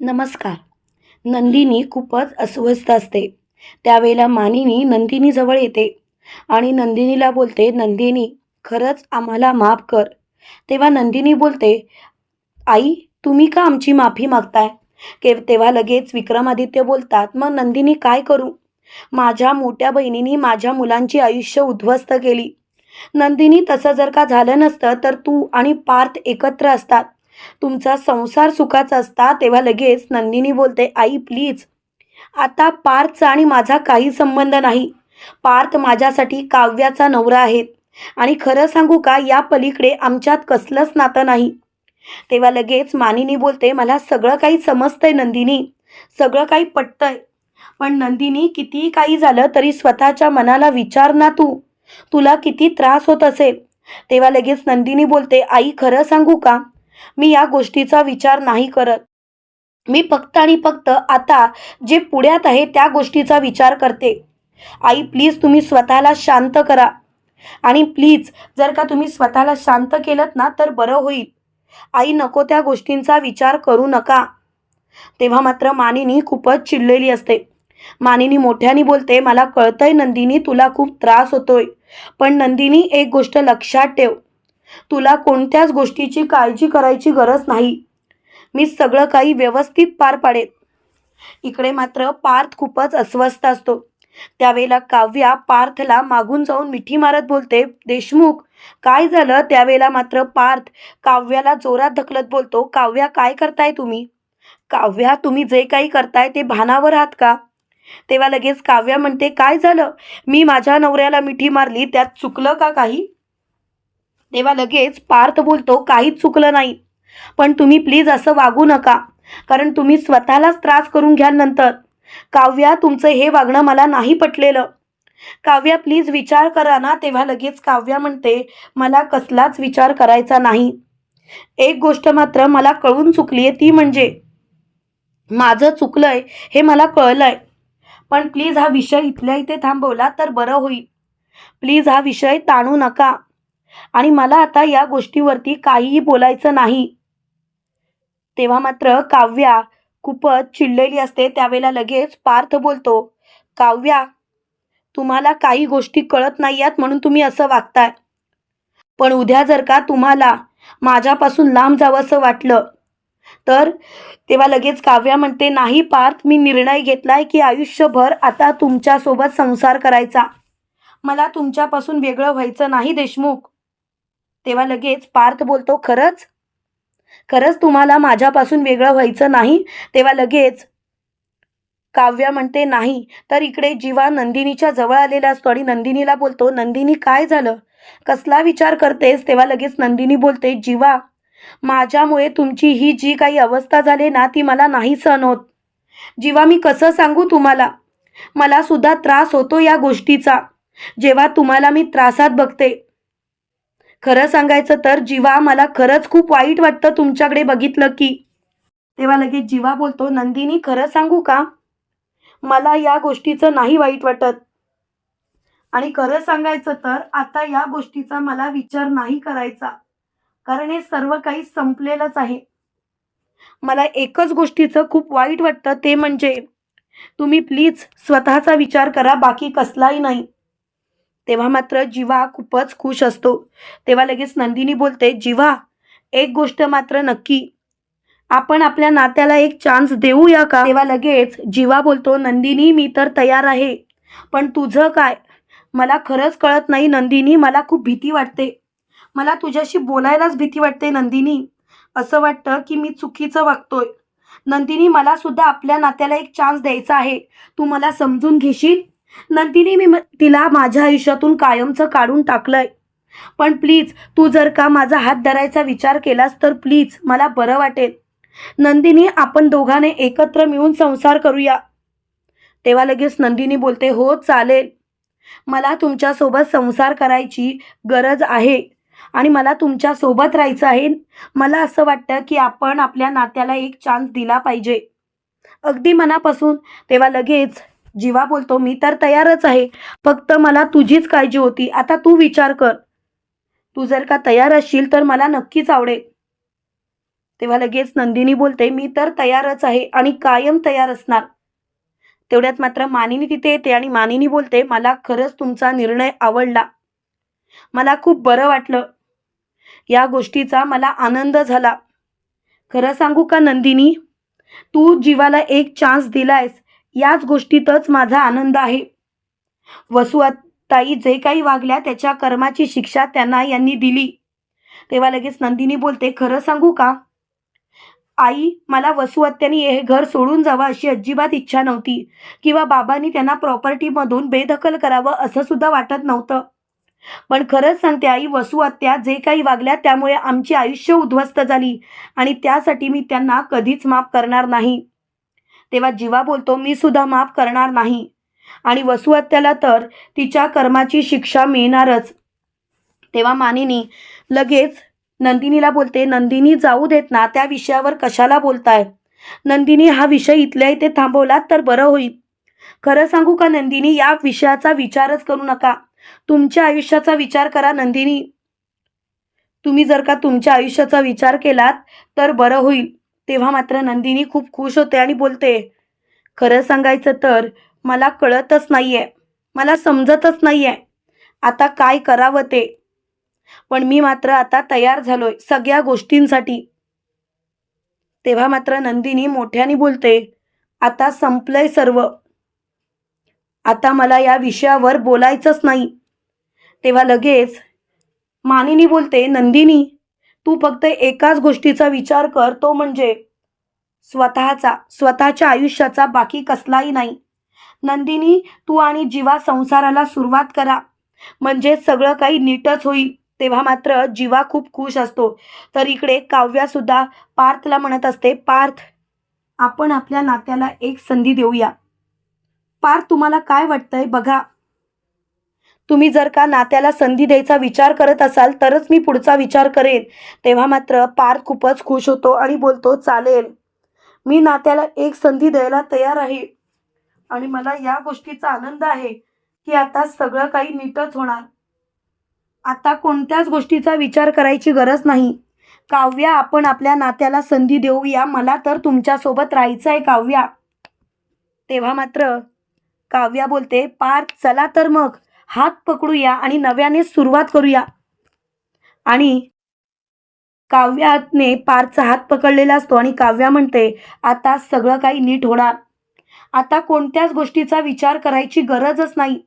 नमस्कार. नंदिनी खूपच अस्वस्थ असते. त्यावेळेला मानिनी नंदिनीजवळ येते आणि नंदिनीला बोलते नंदिनी खरंच आम्हाला माफ कर. तेव्हा नंदिनी बोलते आई तुम्ही का आमची माफी मागताय? के तेव्हा लगेच विक्रमादित्य बोलतात मग नंदिनी काय करू? माझ्या मोठ्या बहिणीनी माझ्या मुलांची आयुष्य उद्ध्वस्त केली. नंदिनी तसं जर का झालं नसतं तर तू आणि पार्थ एकत्र असतात. तुमचा संसार सुखाचा असता तेव्हा लगेच नंदिनी बोलते आई प्लीज आता पार्थचा आणि माझा काही संबंध नाही. पार्थ माझ्यासाठी काव्याचा नवरा आहे. आणि खरं सांगू का या पलीकडे आमच्यात कसलंच नातं नाही. तेव्हा लगेच मानिनी बोलते मला सगळं काही समजतंय नंदिनी. सगळं काही पटतंय. पण नंदिनी कितीही काही झालं तरी स्वतःच्या मनाला विचार ना तू. तुला किती त्रास होत असेल. तेव्हा लगेच नंदिनी बोलते आई खरं सांगू का? मी या गोष्टीचा विचार नाही करत. मी फक्त आणि फक्त आता जे पुढ्यात आहे त्या गोष्टीचा विचार करते. आई प्लीज तुम्ही स्वतःला शांत करा. आणि प्लीज जर का तुम्ही स्वतःला शांत केलं ना तर बरं होईल. आई नको त्या गोष्टींचा विचार करू नका. तेव्हा मात्र मानिनी खूपच चिडलेली असते. मानिनी मोठ्यानी बोलते मला कळतंय नंदिनी तुला खूप त्रास होतोय. पण नंदिनी एक गोष्ट लक्षात ठेव. तुला कोणत्याच गोष्टीची काळजी करायची गरज नाही. मी सगळं काही व्यवस्थित पार पाडेन. इकडे मात्र पार्थ खूपच अस्वस्थ असतो. त्यावेळेला काव्या पार्थला मागून जाऊन मिठी मारत बोलते देशमुख काय झालं? त्यावेळेला मात्र पार्थ काव्याला जोरात ढकलत बोलतो काव्या काय करताय तुम्ही? काव्या तुम्ही जे काही करताय ते भानावर आहात का? तेव्हा लगेच काव्या म्हणते काय झालं? मी माझ्या नवऱ्याला मिठी मारली त्यात चुकलं का काही? तेव्हा लगेच पार्थ बोलतो काहीच चुकलं नाही. पण तुम्ही प्लीज असं वागू नका. कारण तुम्ही स्वतःलाच त्रास करून घ्याल नंतर. काव्या तुमचं हे वागणं मला नाही पटलेलं. काव्या प्लीज विचार करा ना. तेव्हा लगेच काव्या म्हणते मला कसलाच विचार करायचा नाही. एक गोष्ट मात्र मला कळून चुकली आहे ती म्हणजे माझं चुकलंय हे मला कळलंय. पण प्लीज हा विषय इथल्या इथे थांबवला तर बरं होईल. प्लीज हा विषय ताणू नका. आणि मला आता या गोष्टीवरती काहीही बोलायचं नाही. तेव्हा मात्र काव्या खूपच चिडलेली असते त्यावेळेला लगेच पार्थ बोलतो काव्या तुम्हाला काही गोष्टी कळत नाही आहेत म्हणून तुम्ही असं वागताय. पण उद्या जर का तुम्हाला माझ्यापासून लांब जावंसं वाटलं तर तेव्हा लगेच काव्या म्हणते नाही पार्थ मी निर्णय घेतलाय की आयुष्यभर आता तुमच्यासोबत संसार करायचा. मला तुमच्यापासून वेगळं व्हायचं नाही देशमुख. तेव्हा लगेच पार्थ बोलतो खरंच? खरंच तुम्हाला माझ्यापासून वेगळं व्हायचं नाही? तेव्हा लगेच काव्या म्हणते नाही तर इकडे जीवा नंदिनीच्या जवळ आलेला असतो आणि नंदिनीला बोलतो नंदिनी काय झालं? कसला विचार करतेस? तेव्हा लगेच नंदिनी बोलते जीवा माझ्यामुळे तुमची ही जी काही अवस्था झाली ना ती मला नाही सहन होत जीवा मी कसं सांगू तुम्हाला? मला सुद्धा त्रास होतो या गोष्टीचा. जेव्हा तुम्हाला मी त्रासात बघते खरं सांगायचं तर जीवा मला खरंच खूप वाईट वाटतं तुमच्याकडे बघितलं की. तेव्हा लगेच जीवा बोलतो नंदिनी खरं सांगू का? मला या गोष्टीचं नाही वाईट वाटत. आणि खरं सांगायचं तर आता या गोष्टीचा मला विचार नाही करायचा. कारण हे सर्व काही संपलेलंच आहे. मला एकच गोष्टीचं खूप वाईट वाटतं ते म्हणजे तुम्ही प्लीज स्वतःचा विचार करा बाकी कसलाही नाही. तेव्हा मात्र जिवा खूपच खुश असतो. तेव्हा लगेच नंदिनी बोलते जिवा एक गोष्ट मात्र नक्की. आपण आपल्या नात्याला एक चान्स देऊया का? तेव्हा लगेच जीवा बोलतो नंदिनी मी तर तयार आहे. पण तुझं काय? मला खरंच कळत नाही नंदिनी मला खूप भीती वाटते. मला तुझ्याशी बोलायलाच भीती वाटते नंदिनी. असं वाटतं की मी चुकीचं वागतोय. नंदिनी मला सुद्धा आपल्या नात्याला एक चान्स द्यायचा आहे. तू मला समजून घेशील? नंदिनी मी तिला माझ्या आयुष्यातून कायमचं काढून टाकलंय. पण प्लीज तू जर का माझा हात धरायचा विचार केलास तर प्लीज मला बरं वाटेल. नंदिनी आपण दोघांनी एकत्र मिळून संसार करूया. तेव्हा लगेच नंदिनी बोलते हो चालेल. मला तुमच्यासोबत संसार करायची गरज आहे आणि मला तुमच्यासोबत राहायचं आहे. मला असं वाटतं की आपण आपल्या नात्याला एक चान्स दिला पाहिजे. अगदी मनापासून तेव्हा लगेच जीवा बोलतो मी तर तयारच आहे. फक्त मला तुझीच काळजी होती. आता तू विचार कर. तू जर का तयार असशील तर मला नक्कीच आवडेल. तेव्हा लगेच नंदिनी बोलते मी तर तयारच आहे आणि कायम तयार असणार. तेवढ्यात मात्र मानिनी तिथे येते आणि मानिनी बोलते मला खरंच तुमचा निर्णय आवडला. मला खूप बरं वाटलं. या गोष्टीचा मला आनंद झाला. खरं सांगू का नंदिनी? तू जीवाला एक चान्स दिलायस. याच गोष्टीतच माझा आनंद आहे. वसुआताई जे काही वागल्या त्याच्या कर्माची शिक्षा त्यांना यांनी दिली. तेव्हा लगेच नंदिनी बोलते खरं सांगू का? आई मला वसुआत्यानी हे घर सोडून जावं अशी अजिबात इच्छा नव्हती किंवा बाबांनी त्यांना प्रॉपर्टीमधून बेदखल करावं असं सुद्धा वाटत नव्हतं. पण खरंच सांगते आई वसुआत्या जे काही वागल्या त्यामुळे आमची आयुष्य उद्ध्वस्त झाली आणि त्यासाठी मी त्यांना कधीच माफ करणार नाही. तेव्हा जीवा बोलतो मी सुद्धा माफ करणार नाही. आणि वसुहत्याला तर तिच्या कर्माची शिक्षा मिळणारच. तेव्हा मानिनी लगेच नंदिनीला बोलते नंदिनी जाऊ देत ना त्या विषयावर कशाला बोलताय? नंदिनी हा विषय इथल्या इथे थांबवलात तर बरं होईल. खरं सांगू का नंदिनी या विषयाचा विचारच करू नका. तुमच्या आयुष्याचा विचार करा नंदिनी. तुम्ही जर का तुमच्या आयुष्याचा विचार केलात तर बरं होईल. तेव्हा मात्र नंदिनी खूप खुश होते आणि बोलते खरं सांगायचं तर मला कळतच नाहीये मला समजतच नाहीये आता काय करावं ते? पण मी मात्र आता तयार झालोय सगळ्या गोष्टींसाठी. तेव्हा मात्र नंदिनी मोठ्याने बोलते आता संपलंय सर्व. आता मला या विषयावर बोलायचंच नाही. तेव्हा लगेच मानिनी बोलते नंदिनी तू फक्त एकाच गोष्टीचा विचार कर तो म्हणजे स्वतःचा स्वतःच्या आयुष्याचा बाकी कसलाही नाही. नंदिनी तू आणि जीवा संसाराला सुरुवात करा. म्हणजे सगळं काही नीटच होईल. तेव्हा मात्र जीवा खूप खुश असतो. तर इकडे काव्यासुद्धा पार्थला म्हणत असते पार्थ आपण आपल्या नात्याला एक संधी देऊया. पार्थ तुम्हाला काय वाटतंय? बघा. तुम्ही जर का नात्याला संधी द्यायचा विचार करत असाल तरच मी पुढचा विचार करेन. तेव्हा मात्र पार्थ खूपच खुश होतो आणि बोलतो चालेल. मी नात्याला एक संधी द्यायला तयार आहे. आणि मला या गोष्टीचा आनंद आहे की आता सगळं काही नीटच होणार. आता कोणत्याच गोष्टीचा विचार करायची गरज नाही. काव्या आपण आपल्या नात्याला संधी देऊया. मला तर तुमच्यासोबत राहायचं आहे काव्या. तेव्हा मात्र काव्या बोलते पार्थ चला तर मग. हात पकडूया आणि नव्याने सुरुवात करूया. आणि काव्याने पार्थचा हात पकडलेला असतो आणि काव्या म्हणते आता सगळं काही नीट होणार. आता कोणत्याच गोष्टीचा विचार करायची गरजच नाही.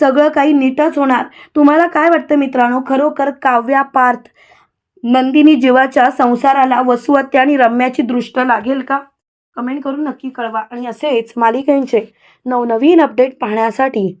सगळं काही नीटच होणार. तुम्हाला काय वाटतं मित्रांनो? खरोखर काव्या पार्थ नंदिनी जीवाच्या संसाराला वसुहत्या आणि रम्याची दृष्ट लागेल का? कमेंट करून नक्की कळवा. आणि असेच मालिकांचे नवनवीन अपडेट पाहण्यासाठी